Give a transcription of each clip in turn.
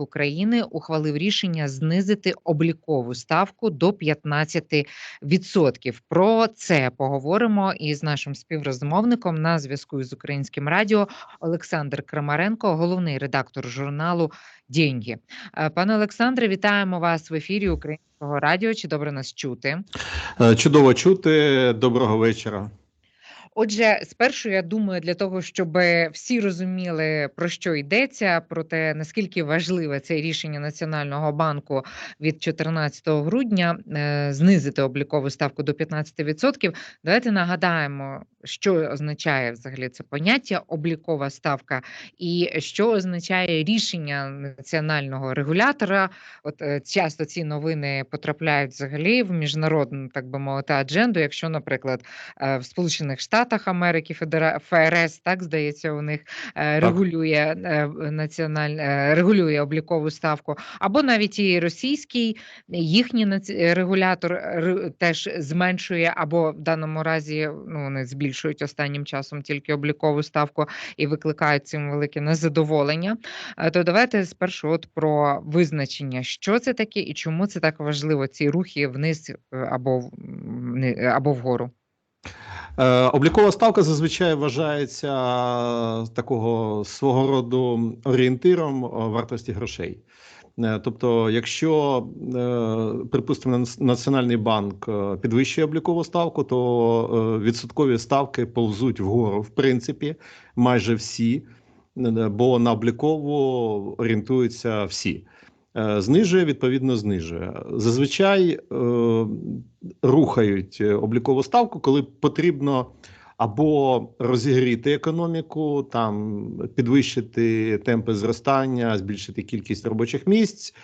України ухвалив рішення знизити облікову ставку до 15%. Про це поговоримо із нашим співрозмовником на зв'язку з українським радіо Олександр Крамаренко, головний редактор журналу «Деньги». Е, Пане Олександре, вітаємо вас в ефірі Українського радіо. Чи добре нас чути? Е, Чудово чути. Доброго вечора. Отже, спершу я думаю, для того, щоб всі розуміли про що йдеться, про те наскільки важливе це рішення Національного банку від 14 грудня е, знизити облікову ставку до 15%. Давайте нагадаємо, що означає взагалі це поняття облікова ставка, і що означає рішення національного регулятора. От е, часто ці новини потрапляють взагалі в міжнародну, так би мовити, адженду. Якщо, наприклад, е, в Сполучених Штатах Америки Федера... ФРС, так здається, у них е, регулює е, національ... е, регулює облікову ставку, або навіть і російський їхній наці- регулятор ре- теж зменшує, або в даному разі ну вони збільшують останнім часом тільки облікову ставку і викликають цим велике незадоволення. То давайте спершу от про визначення, що це таке і чому це так важливо, ці рухи вниз або або вгору. Е, Облікова ставка зазвичай вважається такого свого роду орієнтиром е, вартості грошей. Е, Тобто, якщо, припустимо, Національний банк підвищує облікову ставку, то відсоткові ставки повзуть вгору, в принципі, майже всі, бо на облікову орієнтуються всі. Е, Знижує, відповідно, знижує. Зазвичай е, рухають облікову ставку, коли потрібно або розігріти економіку, там підвищити темпи зростання, збільшити кількість робочих місць.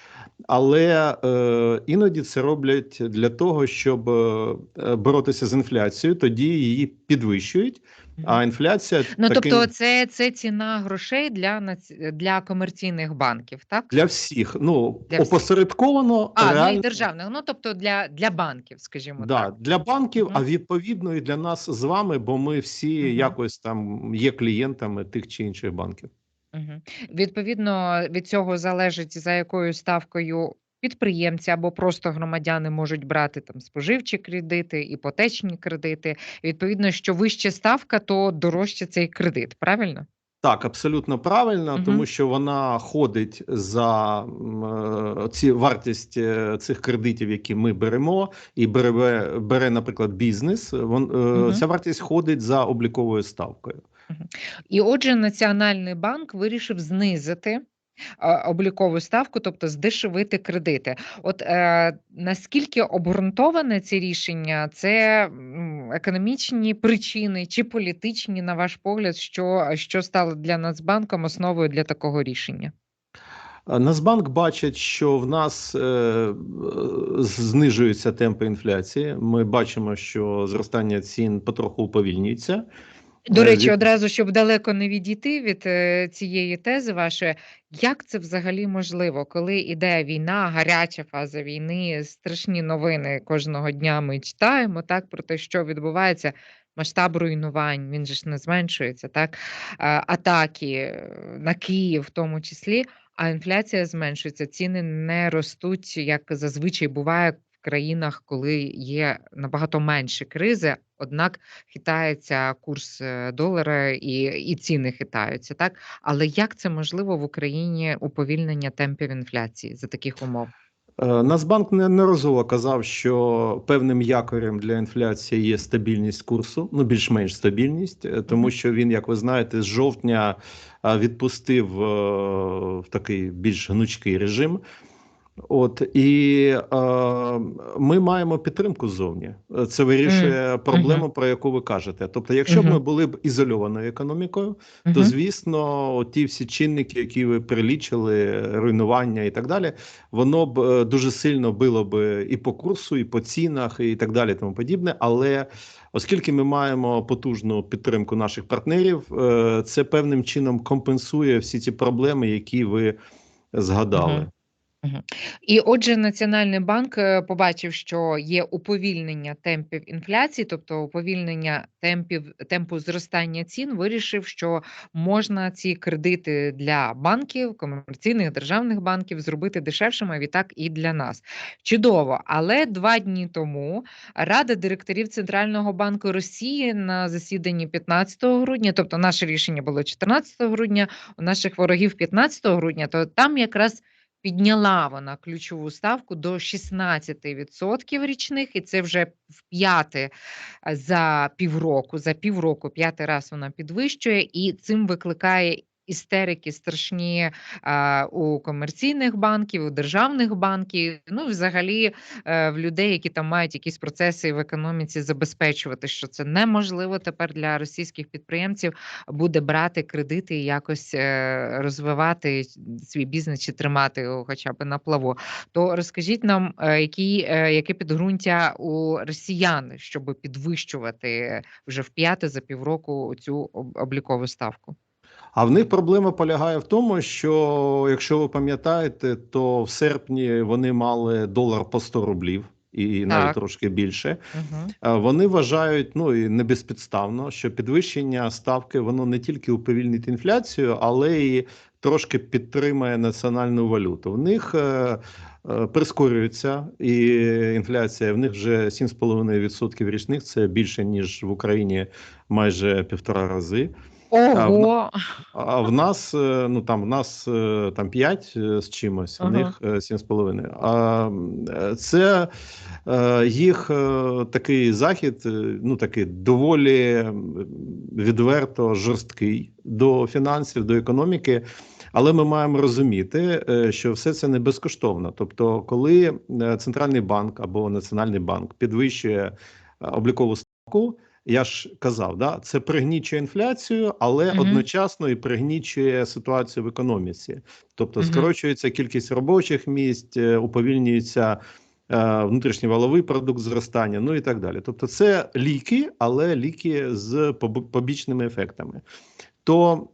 Але е, іноді це роблять для того, щоб е, боротися з інфляцією, тоді її підвищують. А інфляція Ну таким- тобто, це, це ціна грошей для для комерційних банків, так? для всіх ну Для всіх. опосередковано А, ну реально, і державних, ну тобто для, для банків, скажімо Да, так. для банків, а відповідно і для нас з вами, бо ми всі Мгм. якось там є клієнтами тих чи інших банків. Мгм. Відповідно, від цього залежить, за якою ставкою підприємці або просто громадяни можуть брати там споживчі кредити, іпотечні кредити. Відповідно, що вища ставка, то дорожче цей кредит, правильно? Так, абсолютно правильно, Мгм. тому що вона ходить за м, е, ці вартість е, цих кредитів, які ми беремо, і бере, бере наприклад, бізнес. Вон, е, Мгм. Ця вартість ходить за обліковою ставкою. І отже, Національний банк вирішив знизити облікову ставку, тобто здешевити кредити. От е, наскільки обґрунтоване це рішення? Це економічні причини чи політичні, на ваш погляд, що, що стало для Нацбанком основою для такого рішення? Нацбанк бачить, що в нас е, знижуються темпи інфляції. Ми бачимо, що зростання цін потроху уповільнюється. До Е, речі, одразу, щоб далеко не відійти від е, цієї тези вашої, як це взагалі можливо, коли іде війна, гаряча фаза війни, страшні новини кожного дня ми читаємо так про те, що відбувається. Масштаб руйнувань, він же ж не зменшується, так? Атаки е, на Київ в тому числі, а інфляція зменшується, ціни не ростуть, як зазвичай буває країнах, коли є набагато менші кризи, однак хитається курс е, долара і, і ціни хитаються, так? Але як це можливо в Україні уповільнення темпів інфляції за таких умов? Е, Нацбанк неодноразово казав, що певним якорем для інфляції є стабільність курсу, ну більш-менш стабільність, е, тому що він, як ви знаєте, з жовтня відпустив в такий більш гнучкий режим. От і е, ми маємо підтримку ззовні. Це вирішує проблему, про яку ви кажете. Тобто, якщо б ми були б ізольованою економікою, то звісно, ті всі чинники, які ви перелічили, руйнування і так далі, воно б е, дуже сильно било б і по курсу, і по цінах, і так далі, тому подібне. Але оскільки ми маємо потужну підтримку наших партнерів, е, це певним чином компенсує всі ці проблеми, які ви згадали. І отже, Національний банк е, побачив, що є уповільнення темпів інфляції, тобто уповільнення темпів темпу зростання цін, вирішив, що можна ці кредити для банків, комерційних державних банків зробити дешевшими, відтак і для нас. Чудово. Але два дні тому Рада директорів Центрального банку Росії на засіданні 15 грудня, тобто наше рішення було 14 грудня, у наших ворогів 15 грудня, то там якраз підняла вона ключову ставку до 16% річних, і це вже в п'яте е, за півроку. За півроку п'ятий раз вона підвищує, і цим викликає. Істерики страшні а, у комерційних банків, у державних банків, ну взагалі е, в людей, які там мають якісь процеси в економіці, забезпечувати, що це неможливо тепер для російських підприємців буде брати кредити і якось е, розвивати свій бізнес чи тримати його хоча б на плаву. То розкажіть нам, е, які, е, яке підґрунтя у росіян, щоб підвищувати вже в п'яте за півроку цю облікову ставку? А в них проблема полягає в тому, що якщо ви пам'ятаєте, то в серпні вони мали долар по 100 рублів і навіть Так. трошки більше. Угу. Вони вважають, ну і не безпідставно, що підвищення ставки воно не тільки уповільнить інфляцію, але і трошки підтримає національну валюту. В них е, е, прискорюється і інфляція. В них вже 7,5% річних. Це більше ніж в Україні майже півтора рази. Ого, А в нас е, ну там в нас е, там 5 з чимось, Ага. них е, 7,5. А е, це е, їх е, такий захід, е, ну такий доволі відверто жорсткий до фінансів, до економіки. Але ми маємо розуміти, е, що все це не безкоштовно. Тобто, коли е, центральний банк або національний банк підвищує е, облікову ставку. Я ж казав, да, це пригнічує інфляцію, але Мгм. одночасно і пригнічує ситуацію в економіці. Тобто Мгм. скорочується кількість робочих місць, е, уповільнюється е, внутрішній валовий продукт зростання, ну і так далі. Тобто, це ліки, але ліки з побічними ефектами. То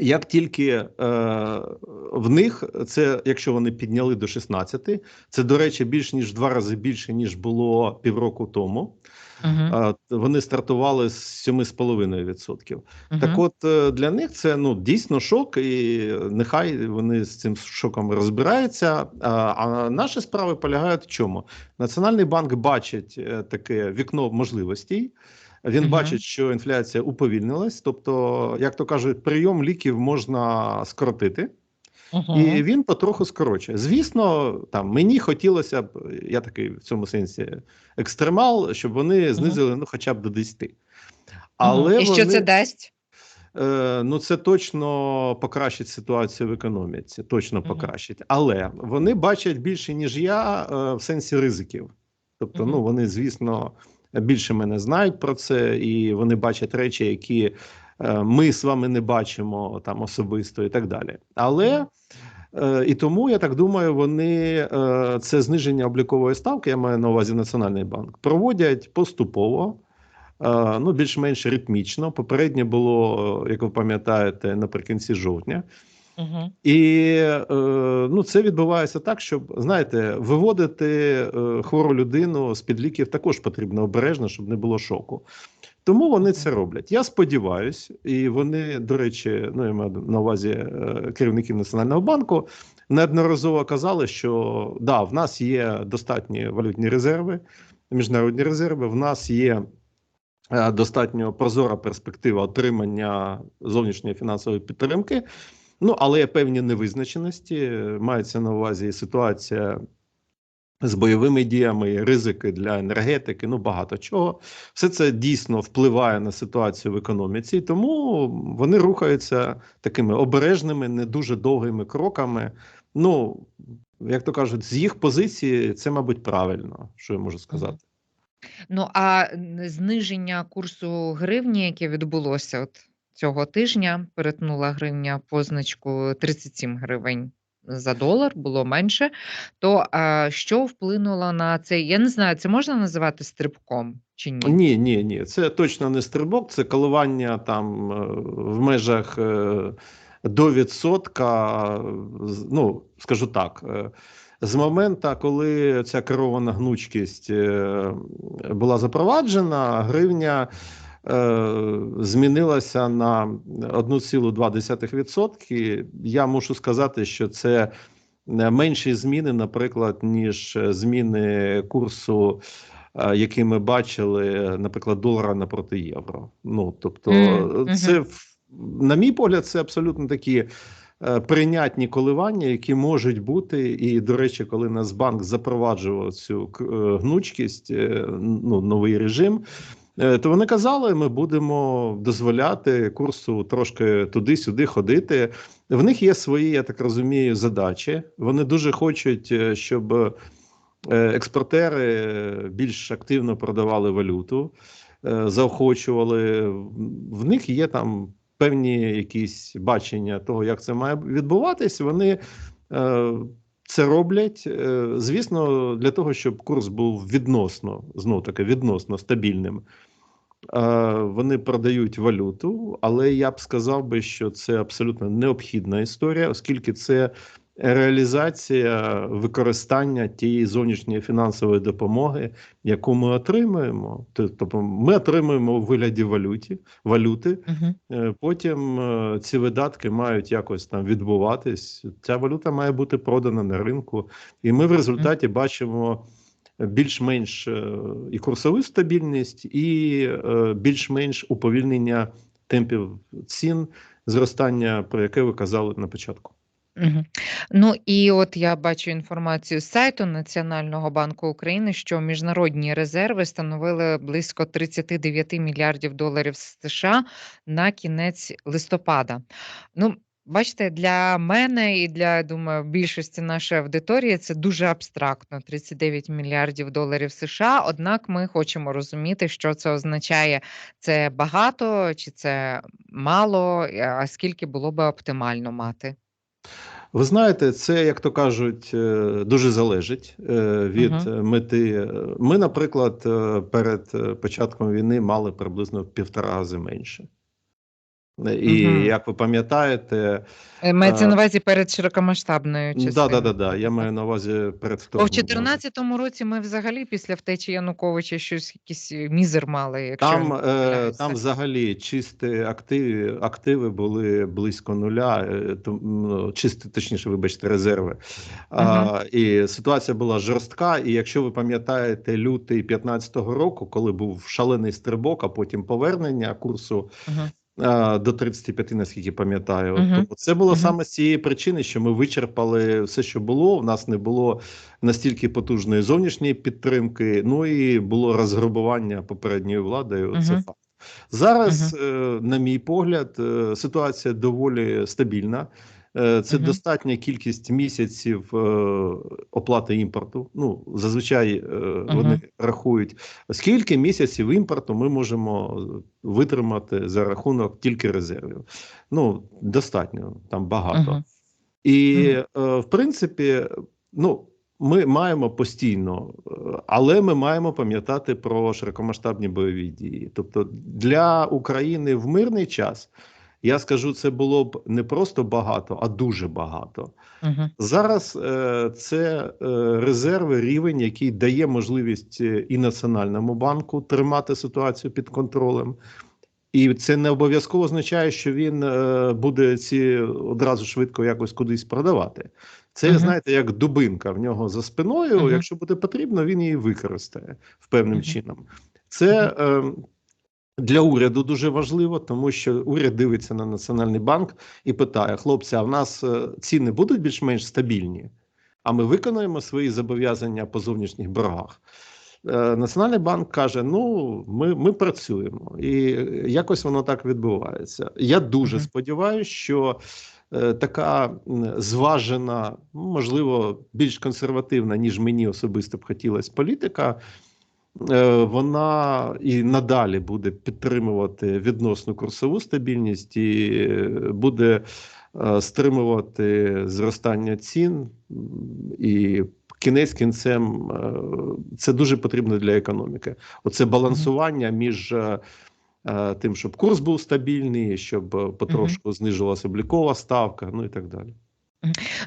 як тільки е, в них це, якщо вони підняли до 16, це до речі, більш ніж два рази більше ніж було півроку тому. А, Вони стартували з 7,5%. мгм. Так, от е, для них це ну дійсно шок, і нехай вони з цим шоком розбираються. А, наші справи полягають в чому? Національний банк бачить е, таке вікно можливостей. Він Мгм. бачить, що інфляція уповільнилась, тобто, як то кажуть, прийом ліків можна скоротити. Мгм. І він потроху скорочує. Звісно, там мені хотілося б, я такий в цьому сенсі екстремал, щоб вони знизили ну, хоча б до 10. Але І що вони, це дасть? е, ну це точно покращить ситуацію в економіці, точно покращить. Але вони бачать більше, ніж я, е, в сенсі ризиків. Тобто, ну вони, звісно, більше мене знають про це, і вони бачать речі, які ми з вами не бачимо там особисто і так далі. Але Е, І тому я так думаю, вони е, це зниження облікової ставки, я маю на увазі Національний банк, проводять поступово, е, ну більш-менш ритмічно. Попереднє було, е, як ви пам'ятаєте, наприкінці жовтня. Мгм. І е, ну, це відбувається так, щоб знаєте, виводити е, хвору людину з під ліків також потрібно обережно, щоб не було шоку. Тому вони це роблять. Я сподіваюся, і вони, до речі, ну я маю на увазі е, керівників Національного банку, неодноразово казали, що да, в нас є достатні валютні резерви, міжнародні резерви. В нас є е, достатньо прозора перспектива отримання зовнішньої фінансової підтримки. Ну, але є певні невизначеності. Мається на увазі ситуація з бойовими діями, ризики для енергетики, ну багато чого. Все це дійсно впливає на ситуацію в економіці, тому вони рухаються такими обережними, не дуже довгими кроками. Ну, як то кажуть, з їх позиції це, мабуть, правильно, що я можу сказати. Ну, а зниження курсу гривні, яке відбулося от цього тижня, перетнула гривня позначку 37 гривень за долар, було менше. То а, що вплинуло на цей? Я не знаю, це можна називати стрибком чи ні? Ні, ні, ні, це точно не стрибок, це коливання там е, в межах е, до відсотка, ну скажу так. е, З моменту, коли ця керована гнучкість була запроваджена, гривня змінилася на 1,2%. Я мушу сказати, що це е, менші зміни, наприклад, ніж е, зміни курсу, е, які ми бачили, наприклад, долара напроти євро. Ну тобто, е, це на мій погляд, це абсолютно такі. е, Прийнятні коливання, які можуть бути, і до речі, коли Нацбанк запроваджував цю е, гнучкість, е, ну новий режим, е, то вони казали, ми будемо дозволяти курсу трошки туди-сюди ходити. В них є свої, я так розумію, задачі. Вони дуже хочуть, е, щоб е, експортери е, більш активно продавали валюту, е, заохочували. В них є там певні якісь бачення того, як це має відбуватись. Вони е, це роблять, е, звісно, для того, щоб курс був відносно, знов таки відносно стабільним. Вони продають валюту, але я б сказав би, що це абсолютно необхідна історія, оскільки це реалізація використання тієї зовнішньої фінансової допомоги, яку ми отримуємо. Тобто ми отримуємо у вигляді валюті, валюти. Е, Потім е, ці видатки мають якось там відбуватись. Ця валюта має бути продана на ринку, і ми в результаті бачимо більш-менш е, і курсову стабільність, і більш-менш уповільнення темпів цін, зростання, про яке ви казали на початку. Ну і от я бачу інформацію з сайту Національного банку України, що міжнародні резерви становили близько 39 мільярдів доларів США на кінець листопада. Ну, бачите, для мене і для думаю, більшості нашої аудиторії це дуже абстрактно 39 мільярдів доларів США. Однак ми хочемо розуміти, що це означає. Це багато чи це мало, а скільки було би оптимально мати? Ви знаєте, це, як то кажуть, е, дуже залежить е, від е, мети. Ми, наприклад, е, перед початком війни мали приблизно в півтора рази менше. І Мгм. як ви пам'ятаєте, Е, Мається Е, на увазі перед широкомасштабною частиною. да, да, да, я маю на увазі перед Бо в 2014 році ми взагалі після втечі Януковича щось якийсь мізер мали, якщо Там, е, там взагалі чисті активи, активи були близько нуля, е, ну, чисті, точніше, вибачте, резерви. А, і ситуація була жорстка. І якщо ви пам'ятаєте лютий 15-го року, коли був шалений стрибок, а потім повернення курсу Мгм. До 35, наскільки пам'ятаю, Мгм. то це було Мгм. саме з цієї причини, що ми вичерпали все, що було. У нас не було настільки потужної зовнішньої підтримки. Ну і було розграбування попередньою владою. Це факт. Зараз, е, на мій погляд, е, ситуація доволі стабільна. Е, Це Мгм. достатня кількість місяців е, оплати імпорту. Ну зазвичай е, вони Мгм. рахують, скільки місяців імпорту ми можемо витримати за рахунок тільки резервів. Ну достатньо там багато. Мгм. І е, в принципі, ну. Ми маємо постійно, е, але ми маємо пам'ятати про широкомасштабні бойові дії. Тобто для України в мирний час я скажу, це було б не просто багато, а дуже багато. Мгм. Зараз е, це е, резерви, рівень, який дає можливість е, і Національному банку тримати ситуацію під контролем. І це не обов'язково означає, що він е, буде ці одразу швидко якось кудись продавати. Це, Мгм. знаєте, як дубинка в нього за спиною. Мгм. Якщо буде потрібно, він її використає в певним Мгм. чином. Це е, для уряду дуже важливо, тому що уряд дивиться на Національний банк і питає: хлопці, а в нас е, ціни будуть більш-менш стабільні, а ми виконаємо свої зобов'язання по зовнішніх боргах. Е, Національний банк каже: ну, ми, ми працюємо, і якось воно так відбувається. Я дуже Мгм. сподіваюся, що е, така зважена, ну, можливо, більш консервативна, ніж мені особисто б хотілося політика. Е, Вона і надалі буде підтримувати відносну курсову стабільність і е, буде е, стримувати зростання цін і кінець кінцем це дуже потрібно для економіки. Оце балансування між тим, щоб курс був стабільний, щоб потрошку знижувалася облікова ставка, ну і так далі.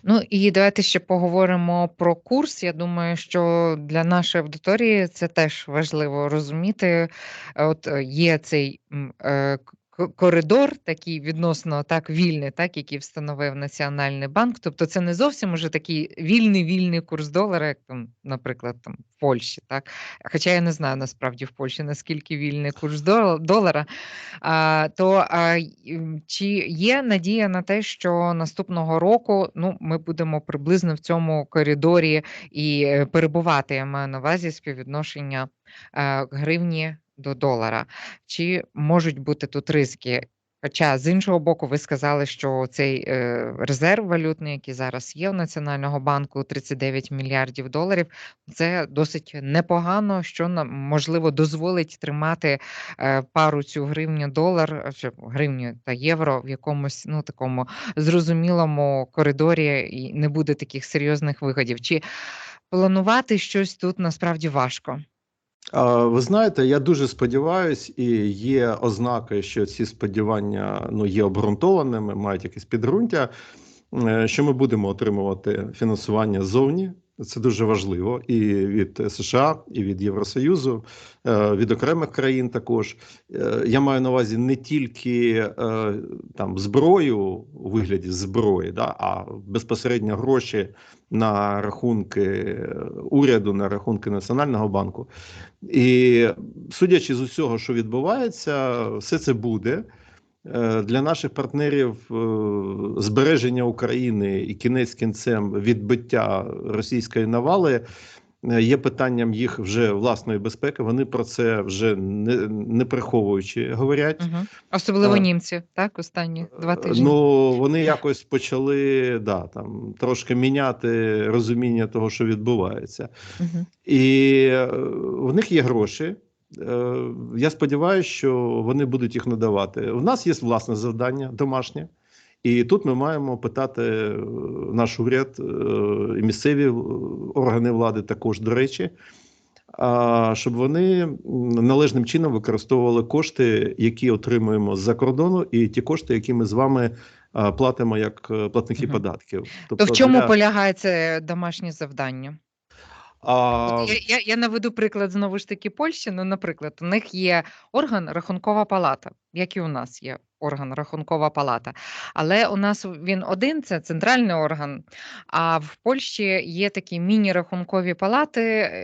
Ну і давайте ще поговоримо про курс. Я думаю, що для нашої аудиторії це теж важливо розуміти. От е, є цей е, коридор, такий відносно так вільний, так який встановив Національний банк. Тобто, це не зовсім уже такий вільний вільний курс долара, як там, наприклад, там в Польщі, так. Хоча я не знаю насправді в Польщі наскільки вільний курс долара. А, то а, чи є надія на те, що наступного року ну, ми будемо приблизно в цьому коридорі і е, перебувати, я маю на увазі співвідношення е, гривні до долара? Чи можуть бути тут ризики? Хоча з іншого боку, ви сказали, що цей е, резерв валютний, який зараз є у Національного банку, 39 мільярдів доларів, це досить непогано, що нам можливо дозволить тримати е, пару цю гривню долар чи гривню та євро в якомусь ну такому зрозумілому коридорі, і не буде таких серйозних виходів. Чи планувати щось тут насправді важко? Ви знаєте, я дуже сподіваюся, і є ознаки, що ці сподівання ну, є обґрунтованими, мають якесь підґрунтя, е, що ми будемо отримувати фінансування ззовні. Це дуже важливо і від США, і від Євросоюзу, е, від окремих країн. Також Е, я маю на увазі не тільки е, там зброю у вигляді зброї, да, а безпосередньо гроші на рахунки уряду, на рахунки Національного банку. І судячи з усього, що відбувається, все це буде. Е, Для наших партнерів е, збереження України і кінець кінцем відбиття російської навали е, є питанням їх вже власної безпеки. Вони про це вже не, не приховуючи говорять. Угу. Особливо А, німці, так, останні два тижні. Ну вони якось почали да, там, трошки міняти розуміння того, що відбувається. Угу. І в них є гроші. Е, Я сподіваюся, що вони будуть їх надавати. У нас є власне завдання домашнє, і тут ми маємо питати е, наш уряд е, і місцеві органи влади також, до речі, щоб вони належним чином використовували кошти, які отримуємо з-за кордону, і ті кошти, які ми з вами платимо як платники Мгм. податків. То в чому для- полягає це домашнє завдання? А, я, я, я наведу приклад знову ж таки Польщі. Ну, наприклад, у них є орган Рахункова палата, як і у нас є орган Рахункова палата. Але у нас він один, це центральний орган. А в Польщі є такі міні-рахункові палати,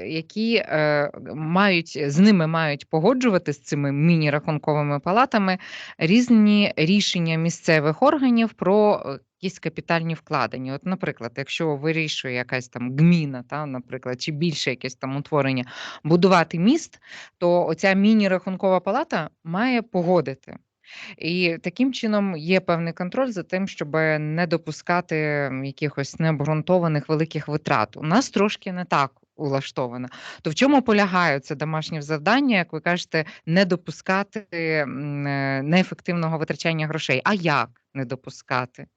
які е, мають з ними мають погоджувати з цими міні-рахунковими палатами різні рішення місцевих органів про е, якісь капітальні вкладення. От, наприклад, якщо вирішує якась там гміна, та, наприклад, чи більше якесь там утворення будувати міст, то оця міні-рахункова палата має погодити. І таким чином є певний контроль за тим, щоб не допускати якихось необґрунтованих великих витрат. У нас трошки не так улаштовано. То в чому полягає це домашнє завдання, як ви кажете, не допускати е, неефективного витрачання грошей? А як не допускати?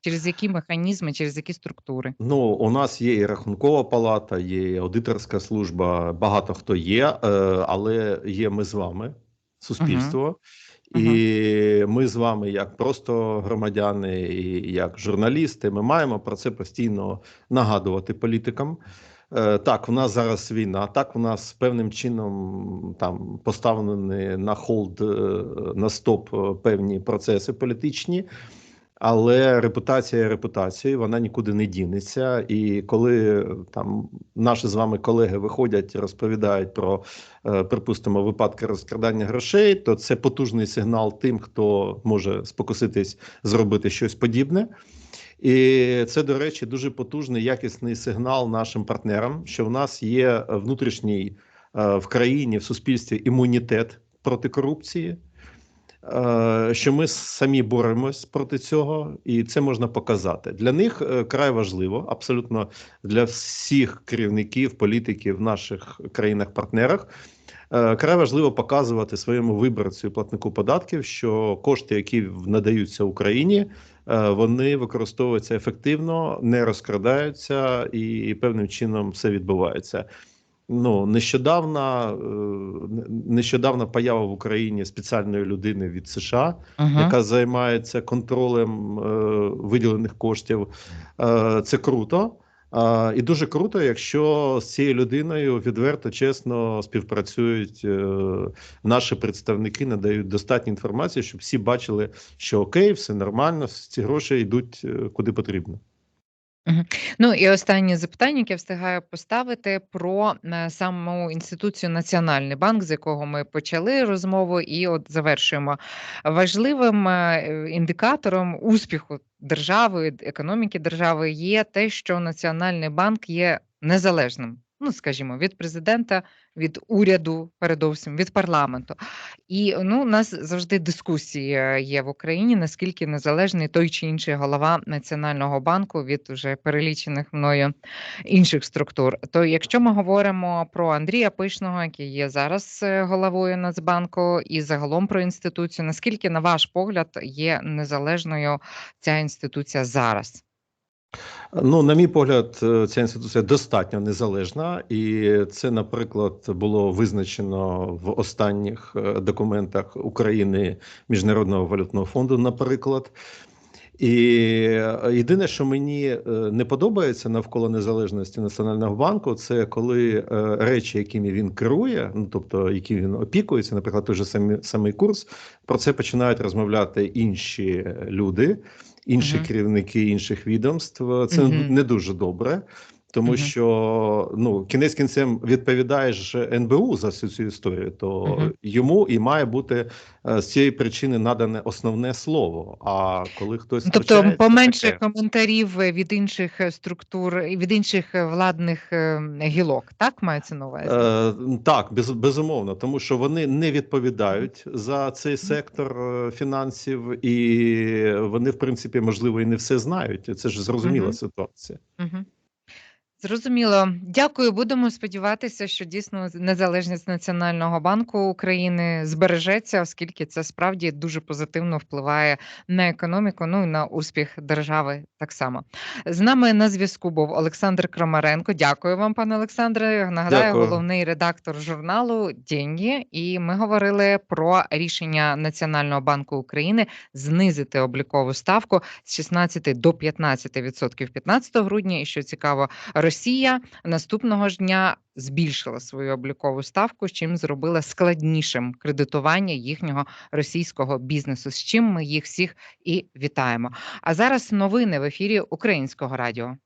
Через які механізми, через які структури? Ну, у нас є і рахункова палата, є і аудиторська служба. Багато хто є, е, але є ми з вами, суспільство. І ми з вами, як просто громадяни, і як журналісти, ми маємо про це постійно нагадувати політикам. Е, Так, у нас зараз війна. Так, у нас певним чином там поставлені на холд е, на стоп е, певні процеси політичні. Але репутація репутацією, вона нікуди не дінеться. І коли е, там наші з вами колеги виходять і розповідають про, е, припустимо, випадки розкрадання грошей, то це потужний сигнал тим, хто може спокуситись зробити щось подібне. І це, до речі, дуже потужний якісний сигнал нашим партнерам, що в нас є внутрішній е, в країні, в суспільстві імунітет проти корупції. Е, що ми самі боремось проти цього, і це можна показати. Для них е, край важливо, абсолютно для всіх керівників, політиків в наших країнах-партнерах. е, Край важливо показувати своєму виборцю і платнику податків, що кошти, які надаються Україні, вони використовуються ефективно, не розкрадаються і певним чином все відбувається. Ну, нещодавно, е, не- нещодавно поява в Україні спеціальної людини від США, Мгм. яка займається контролем е, виділених коштів. Е, це круто. Е, і дуже круто, якщо з цією людиною відверто, чесно співпрацюють е, наші представники, надають достатньо інформації, щоб всі бачили, що окей, все нормально, ці гроші йдуть е, куди потрібно. Ну і останнє запитання, яке встигаю поставити про е, саму інституцію Національний банк, з якого ми почали розмову, і от завершуємо. Важливим е, індикатором успіху держави, економіки держави є те, що Національний банк є незалежним. Ну, скажімо, від президента, від уряду, передовсім від парламенту. І ну, у нас завжди дискусії е, є в Україні, наскільки незалежний той чи інший голова Національного банку від уже перелічених мною інших структур. То якщо ми говоримо про Андрія Пишного, який є зараз е, головою Нацбанку, і загалом про інституцію, наскільки, на ваш погляд, є незалежною ця інституція зараз? Ну, на мій погляд, е, ця інституція достатньо незалежна, і це, наприклад, було визначено в останніх е, документах України Міжнародного валютного фонду, наприклад. І е, єдине, що мені не подобається навколо незалежності Національного банку, це коли речі, якими він керує, ну тобто які він опікується, наприклад, той же самий, самий курс, про це починають розмовляти інші люди інші Мгм. керівники інших відомств. Це Мгм. не дуже добре. Тому Мгм. що ну кінець кінцем відповідає ж НБУ за всю цю історію, то Мгм. йому і має бути е, з цієї причини надане основне слово. А коли хтось Ну, Тобто поменше таке. коментарів е, від інших е, структур і від інших владних гілок, так мається на увазі? Е, так, без, безумовно, тому що вони не відповідають за цей сектор фінансів, і вони, в принципі, можливо, і не все знають. Це ж зрозуміла Мгм. ситуація. Мгм. Зрозуміло. Дякую. Будемо сподіватися, що дійсно незалежність Національного банку України збережеться, оскільки це справді дуже позитивно впливає на економіку, ну і на успіх держави так само. З нами на зв'язку був Олександр Крамаренко. Дякую вам, пане Олександре. Нагадаю, Дякую. головний редактор журналу «Деньги». І ми говорили про рішення Національного банку України знизити облікову ставку з 16 до 15% 15 грудня. І що цікаво, Росія наступного ж дня збільшила свою облікову ставку, чим зробила складнішим кредитування їхнього російського бізнесу. З чим ми їх всіх і вітаємо. А зараз новини в ефірі Українського радіо.